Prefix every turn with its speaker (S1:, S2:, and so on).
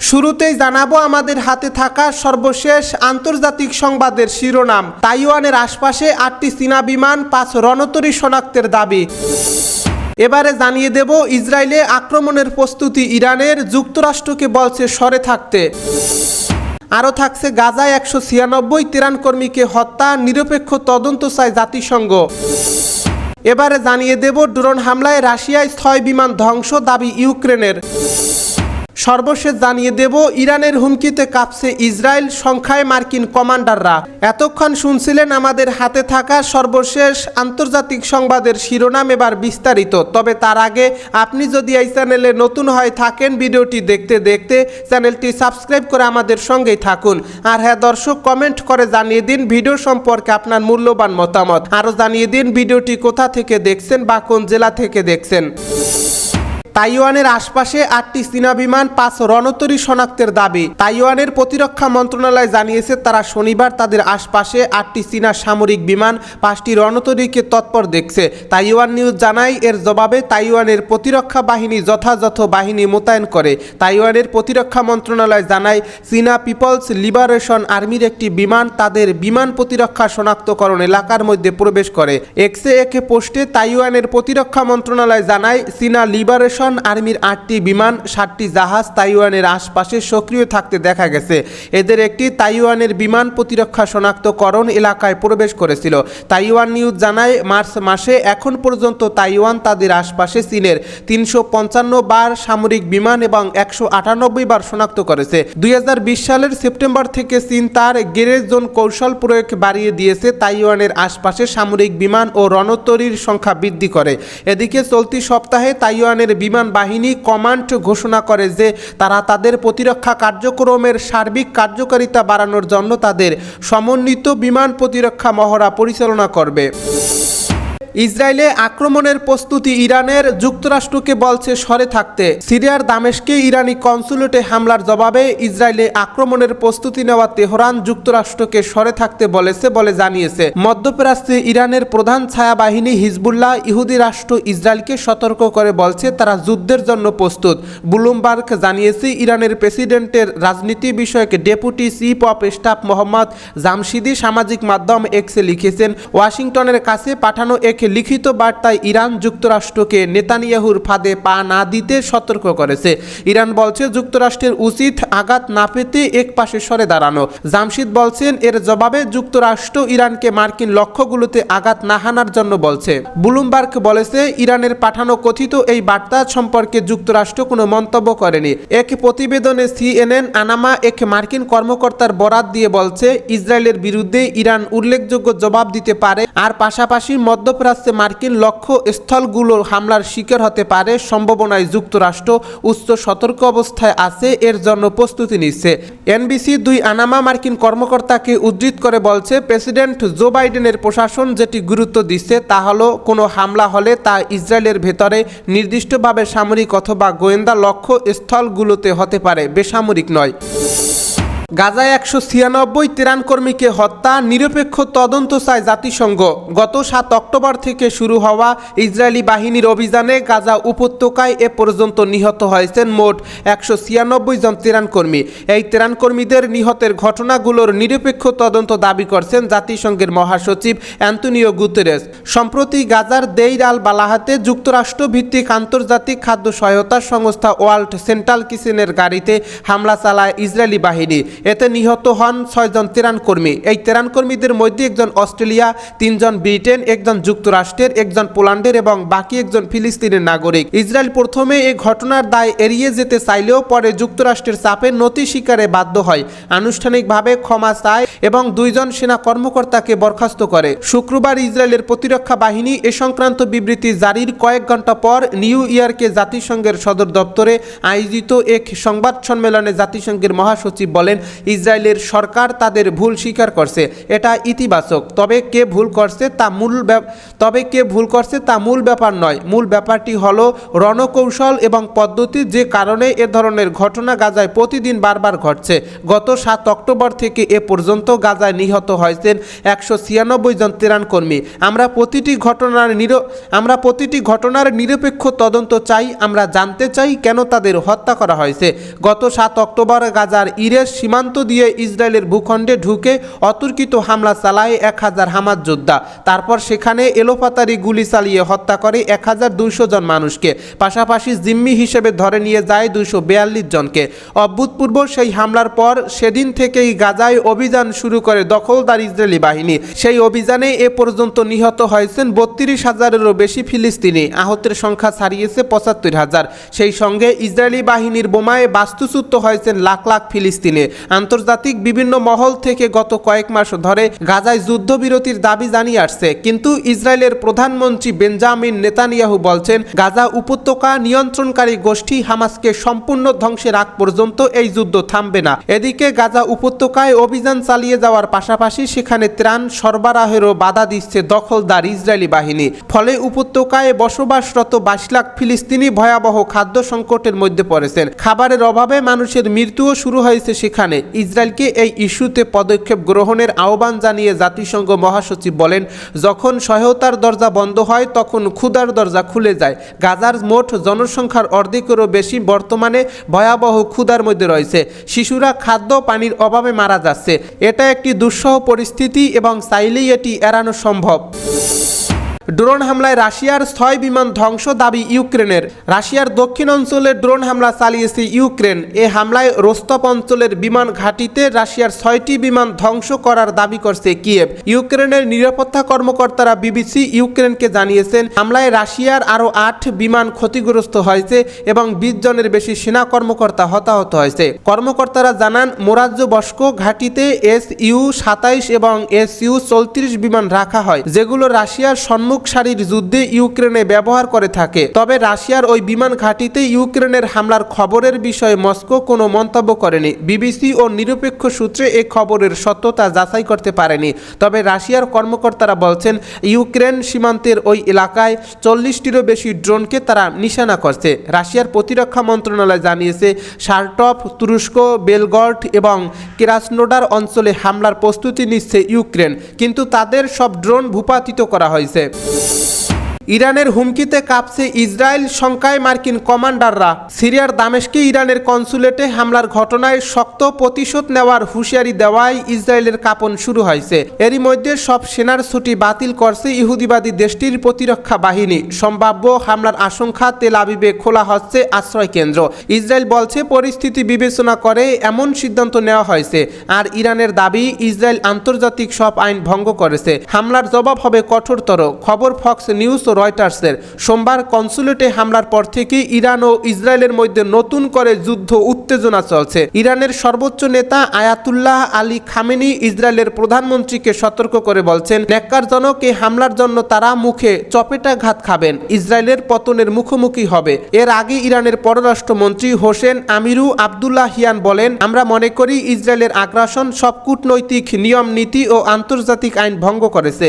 S1: শুরুতেই জানাব, আমাদের হাতে থাকা সর্বশেষ আন্তর্জাতিক সংবাদের শিরোনাম। তাইওয়ানের আশপাশে আটটি চীনা বিমান, পাঁচ রণতরী শনাক্তের দাবি। এবারে জানিয়ে দেব, ইসরায়েলে আক্রমণের প্রস্তুতি ইরানের, যুক্তরাষ্ট্রকে বলছে সরে থাকতে। আরও থাকছে গাজায় একশো ছিয়ানব্বই তিরান কর্মীকে হত্যা, নিরপেক্ষ তদন্ত চায় জাতিসংঘ। এবারে জানিয়ে দেব, ড্রোন হামলায় রাশিয়ায় ছয় বিমান ধ্বংস, দাবি ইউক্রেনের। সর্বশেষ জানিয়ে দেব, ইরানের হুমকিতে কাঁপছে ইসরায়েল, সংখ্যায় মার্কিন কমান্ডাররা। এতক্ষণ শুনছিলেন আমাদের হাতে থাকা সর্বশেষ আন্তর্জাতিক সংবাদের শিরোনাম এবার বিস্তারিত। তবে তার আগে আপনি যদি এই চ্যানেলে নতুন হয়ে থাকেন ভিডিওটি দেখতে দেখতে, চ্যানেলটি সাবস্ক্রাইব করে আমাদের সঙ্গেই থাকুন। আর হ্যাঁ দর্শক, কমেন্ট করে জানিয়ে দিন ভিডিও সম্পর্কে আপনার মূল্যবান মতামত। আরও জানিয়ে দিন ভিডিওটি কোথা থেকে দেখছেন বা কোন জেলা থেকে দেখছেন। তাইওয়ানের আশপাশে আটটি চীনা বিমান পাঁচ রণতরী শনাক্তের দাবি। তাইওয়ানের প্রতিরক্ষা মন্ত্রণালয় জানিয়েছে, তারা শনিবার তাদের আশপাশে আটটি চীনা সামরিক বিমান পাঁচটি রণতরীকে তৎপর দেখছে। তাইওয়ান নিউজ জানায়, এর জবাবে তাইওয়ানের প্রতিরক্ষা বাহিনী যথাযথ বাহিনী মোতায়েন করে। তাইওয়ানের প্রতিরক্ষা মন্ত্রণালয় জানায়, চীনা পিপলস লিবারেশন আর্মির একটি বিমান তাদের বিমান প্রতিরক্ষা শনাক্তকরণ এলাকার মধ্যে প্রবেশ করে। এক্সে একে পোস্টে তাইওয়ানের প্রতিরক্ষা মন্ত্রণালয় জানায়, চীনা লিবারেশন আর্মির আটটি বিমান, সাতটি জাহাজ তাইওয়ানের আশপাশে সক্রিয় থাকতে দেখা গেছে। এদের একটি তাইওয়ানের বিমান প্রতিরক্ষা শনাক্তকরণ এলাকায় প্রবেশ করেছিল। তাইওয়ান নিউজ জানায়, মার্চ মাসে এখন পর্যন্ত তাইওয়ান তাদের আশপাশে চীনের তিনশো পঞ্চান্ন বার সামরিক বিমান এবং একশো আটানব্বই বার শনাক্ত করেছে। দুই হাজার বিশ সালের সেপ্টেম্বর থেকে চীন তার গেরেজ জোন কৌশল প্রয়োগ বাড়িয়ে দিয়েছে। তাইওয়ানের আশপাশে সামরিক বিমান ও রণতরীর সংখ্যা বৃদ্ধি করে। এদিকে চলতি সপ্তাহে তাইওয়ানের বিমান বাহিনী কমান্ড ঘোষণা করে যে তারা তাদের প্রতিরক্ষা কার্যক্রমের সার্বিক কার্যকারিতা বাড়ানোর জন্য তাদের সমন্বিত বিমান প্রতিরক্ষা মহড়া পরিচালনা করবে। ইসরায়েলে আক্রমণের প্রস্তুতি ইরানের, যুক্তরাষ্ট্রকে বলছে সরে থাকতে। সিরিয়ার দামেশকে ইরানি কনসুলেটে হামলার জবাবে ইসরায়েলে আক্রমণের প্রস্তুতি নেওয়া তেহরান যুক্তরাষ্ট্রকে সরে থাকতে বলেছে বলে জানিয়েছে। মধ্যপ্রাচ্যে ইরানের প্রধান ছায়া বাহিনী হিজবুল্লাহ ইহুদি রাষ্ট্র ইসরায়েলকে সতর্ক করে বলছে, তারা যুদ্ধের জন্য প্রস্তুত। ব্লুমবার্গ জানিয়েছে, ইরানের প্রেসিডেন্টের রাজনীতি বিষয়ক deputy chief of staff Mohammad Jamshidi সামাজিক মাধ্যম এক্সে লিখেছেন, ওয়াশিংটনের কাছে পাঠানো এক লিখিত বার্তায় ইরান যুক্তরাষ্ট্রকে নেতানিয়াহুর ফাঁদে পা না দিতে সতর্ক করেছে। ইরান বলছে, যুক্তরাষ্ট্রের উচিত আঘাত না পেতে এক পাশে সরে দাঁড়ানো। জামশিদ বলছেন, এর জবাবে যুক্তরাষ্ট্র ইরানকে মার্কিন লক্ষ্যগুলোতে আঘাত না হানার জন্য বলছে। ব্লুমবার্গ বলেছে, ইরানের পাঠানো কথিত এই বার্তা সম্পর্কে যুক্তরাষ্ট্র কোনো মন্তব্য করেনি। এক প্রতিবেদনে সিএনএন আনামা এক মার্কিন কর্মকর্তার বরাত দিয়ে বলছে, ইসরায়েলের বিরুদ্ধে ইরান উল্লেখযোগ্য জবাব দিতে পারে, আর পাশাপাশি মধ্যপ্রাচ্যে মার্কিন লক্ষ্য স্থলগুলো হামলার শিকার হতে পারে সম্ভাবনায় যুক্তরাষ্ট্র উচ্চ সতর্ক অবস্থায় আছে, এর জন্য প্রস্তুতি নিচ্ছে। এনবিসি দুই আনামা মার্কিন কর্মকর্তাকে উদ্ধৃত করে বলছে, প্রেসিডেন্ট জো বাইডেনের প্রশাসন যেটি গুরুত্ব দিচ্ছে তা হলো, কোনো হামলা হলে তা ইসরায়েলের ভেতরে নির্দিষ্টভাবে সামরিক অথবা গোয়েন্দা লক্ষ্য স্থলগুলোতে হতে পারে, বেসামরিক নয়। গাজায় একশো ছিয়ানব্বই ত্রাণ কর্মীকে হত্যা, নিরপেক্ষ তদন্ত চায় জাতিসংঘ। গত সাত অক্টোবর থেকে শুরু হওয়া ইসরায়েলি বাহিনীর অভিযানে গাজা উপত্যকায় এ পর্যন্ত নিহত হয়েছেন মোট একশো ছিয়ানব্বই জন ত্রাণ কর্মী। এই ত্রাণ কর্মীদের নিহতের ঘটনাগুলোর নিরপেক্ষ তদন্ত দাবি করছেন জাতিসংঘের মহাসচিব অ্যান্টনিও গুতেরেস। সম্প্রতি গাজার দেইর আল বালাহাতে যুক্তরাষ্ট্র ভিত্তিক আন্তর্জাতিক খাদ্য সহায়তা সংস্থা ওয়ার্ল্ড সেন্ট্রাল কিচেনের গাড়িতে হামলা চালায় ইসরায়েলি বাহিনী। এতে নিহত হন ছয়জন ত্রাণ কর্মী। এই ত্রাণ কর্মীদের মধ্যে একজন অস্ট্রেলিয়া, তিনজন ব্রিটেন, একজন যুক্তরাষ্ট্রের, একজন পোল্যান্ডের এবং বাকি একজন ফিলিস্তিনের নাগরিক। ইসরায়েল প্রথমে এই ঘটনার দায় এড়িয়ে যেতে চাইলেও পরে যুক্তরাষ্ট্রের চাপে নতি স্বীকারে বাধ্য হয়। আনুষ্ঠানিকভাবে ক্ষমা চায় এবং দুইজন সেনা কর্মকর্তাকে বরখাস্ত করে। শুক্রবার ইসরায়েলের প্রতিরক্ষা বাহিনী এ সংক্রান্ত বিবৃতি জারির কয়েক ঘণ্টা পর নিউ ইয়র্কে জাতিসংঘের সদর দপ্তরে আয়োজিত এক সংবাদ সম্মেলনে জাতিসংঘের মহাসচিব বলেন ইসরায়েলের সরকার তাদের ভুল স্বীকার করছে। এটা ইতিবাচক। তবে কে ভুল করছে তা মূল তবে কে ভুল করছে তা মূল ব্যাপার নয়। মূল ব্যাপারটি হলো রণকৌশল এবং পদ্ধতি যে কারণে এ ধরনের ঘটনা গাজায় প্রতিদিন বারবার ঘটছে। গত সাত অক্টোবর থেকে এ পর্যন্ত গাজায় নিহত হয়েছেন একশো ছিয়ানব্বই জন ত্রাণ কর্মী। আমরা প্রতিটি ঘটনার নির, আমরা প্রতিটি ঘটনার নিরপেক্ষ তদন্ত চাই। আমরা জানতে চাই কেন তাদের হত্যা করা হয়েছে। গত সাত অক্টোবর গাজার ইরেস সীমান্ত দিয়ে ইসরায়েলের ভূখণ্ডে ঢুকে অতর্কিত হামলা চালায় এক হাজার হামাজ যোদ্ধা। তারপর সেখানে এলোপাতারি গুলি চালিয়ে হত্যা করে এক হাজার দুইশো জন মানুষকে। পাশাপাশি জিম্মি হিসেবে ধরে নিয়ে যায় দুইশো বিয়াল্লিশ জনকে। অভূতপূর্ব সেই হামলার পর সেদিন থেকেই গাজায় অভিযান শুরু করে দখলদার ইসরায়েলি বাহিনী। সেই অভিযানে এ পর্যন্ত নিহত হয়েছেন বত্রিশ হাজারেরও বেশি ফিলিস্তিনি। আহতের সংখ্যা ছাড়িয়েছে পঁচাত্তর হাজার। সেই সঙ্গে ইসরায়েলি বাহিনীর বোমায় বাস্তুচ্যুত হয়েছেন লাখ লাখ ফিলিস্তিনে। আন্তর্জাতিক বিভিন্ন মহল থেকে গত কয়েক মাস ধরে গাজায় যুদ্ধবিরতির দাবি জানিয়ে আসছে। কিন্তু ইসরায়েলের প্রধানমন্ত্রী বেঞ্জামিন নেতানিয়াহু বলছেন, গাজা উপত্যকা নিয়ন্ত্রণকারী গোষ্ঠী হামাসকে সম্পূর্ণ ধ্বংসের আগ পর্যন্ত এই যুদ্ধ থামবে না। এদিকে গাজা উপত্যকায় অভিযান চালিয়ে যাওয়ার পাশাপাশি সেখানে ত্রাণ সরবরাহেরও বাধা দিচ্ছে দখলদার ইসরায়েলি বাহিনী। ফলে উপত্যকায় বসবাসরত বাইশ লাখ ফিলিস্তিনি ভয়াবহ খাদ্য সংকটের মধ্যে পড়েছেন। খাবারের অভাবে মানুষের মৃত্যুও শুরু হয়েছে সেখানে। ইসরায়েলকে এই ইস্যুতে পদক্ষেপ গ্রহণের আহ্বান জানিয়ে জাতিসংঘ মহাসচিব বলেন, যখন সহায়তার দরজা বন্ধ হয়, তখন ক্ষুধার দরজা খুলে যায়। গাজার মোট জনসংখ্যার অর্ধেকেরও বেশি বর্তমানে ভয়াবহ ক্ষুধার মধ্যে রয়েছে। শিশুরা খাদ্য পানির অভাবে মারা যাচ্ছে। এটা একটি দুঃসহ পরিস্থিতি এবং চাইলেই এটি এড়ানো সম্ভব। ড্রোন হামলায় রাশিয়ার ছয় বিমান ধ্বংস দাবি ইউক্রেনের। রাশিয়ার দক্ষিণ অঞ্চলে ড্রোন হামলা চালিয়েছে ইউক্রেন। এ হামলায় রোস্তপ অঞ্চলের বিমান ঘাঁটিতে রাশিয়ার ছয়টি বিমান ধ্বংস করার দাবি করছে কিয়েভ। ইউক্রেনের নিরাপত্তা কর্মকর্তারা বিবিসি ইউক্রেনকে জানিয়েছেন, হামলায় রাশিয়ার আরও আট বিমান ক্ষতিগ্রস্ত হয়েছে এবং বিশ জনের বেশি সেনা কর্মকর্তা হতাহত হয়েছে। কর্মকর্তারা জানান মোরাজ্য বস্কো ঘাঁটিতে এস ইউ সাতাইশ এবং এস ইউ চৌত্রিশ বিমান রাখা হয়, যেগুলো রাশিয়ার সম্মুখ সারির যুদ্ধে ইউক্রেনে ব্যবহার করে থাকে। তবে রাশিয়ার ওই বিমান ঘাঁটিতে ইউক্রেনের হামলার খবরের বিষয়ে মস্কো কোনো মন্তব্য করেনি। বিবিসি ও নিরপেক্ষ সূত্রে এ খবরের সত্যতা যাচাই করতে পারেনি। তবে রাশিয়ার কর্মকর্তারা বলছেন, ইউক্রেন সীমান্তের ওই এলাকায় চল্লিশটিরও বেশি ড্রোনকে তারা নিশানা করছে। রাশিয়ার প্রতিরক্ষা মন্ত্রণালয় জানিয়েছে শার্টফ তুরস্ক বেলগর্ট এবং কেরাসনোডার অঞ্চলে হামলার প্রস্তুতি নিচ্ছে ইউক্রেন, কিন্তু তাদের সব ড্রোন ভূপাতিত করা হয়েছে। Thank you. ইরানের হুমকিতে কাঁপছে ইসরায়েল শঙ্কায় মার্কিন কমান্ডাররা। সিরিয়ার দামেশকে ইরানের কনসুলেটে হামলার ঘটনায় শক্ত প্রতিশোধ নেওয়ার হুঁশিয়ারি দেওয়ায় ইসরায়েলের কাঁপন শুরু হয়েছে। এরই মধ্যে সব সেনার ছুটি বাতিল করছে ইহুদিবাদী দেশটির প্রতিরক্ষা বাহিনী। সম্ভাব্য হামলার আশঙ্কা তেল আবিবে খোলা হচ্ছে আশ্রয় কেন্দ্র। ইসরায়েল বলছে, পরিস্থিতি বিবেচনা করে এমন সিদ্ধান্ত নেওয়া হয়েছে। আর ইরানের দাবি, ইসরায়েল আন্তর্জাতিক সব আইন ভঙ্গ করেছে। হামলার জবাব হবে কঠোরতর। খবর ফক্স নিউজ রয়টার্সের। সোমবার কনসুলেটে হামলার পর থেকে ইরান ও ইসরায়েলের মধ্যে নতুন করে যুদ্ধ উত্তেজনা চলছে। ইরানের সর্বোচ্চ নেতা আয়াতুল্লাহ আলী খামেনি ইসরায়েলের প্রধানমন্ত্রীকে সতর্ক করে বলছেন, ন্যাক্কারজনক এই হামলার জন্য তারা মুখে চপেটাঘাত খাবেন। ইসরায়েলের পতনের মুখোমুখি হবে। এর আগে ইরানের পররাষ্ট্রমন্ত্রী হোসেন আমিরু আবদুল্লাহ হিয়ান বলেন, আমরা মনে করি ইসরায়েলের আগ্রাসন সব কূটনৈতিক নিয়ম নীতি ও আন্তর্জাতিক আইন ভঙ্গ করেছে।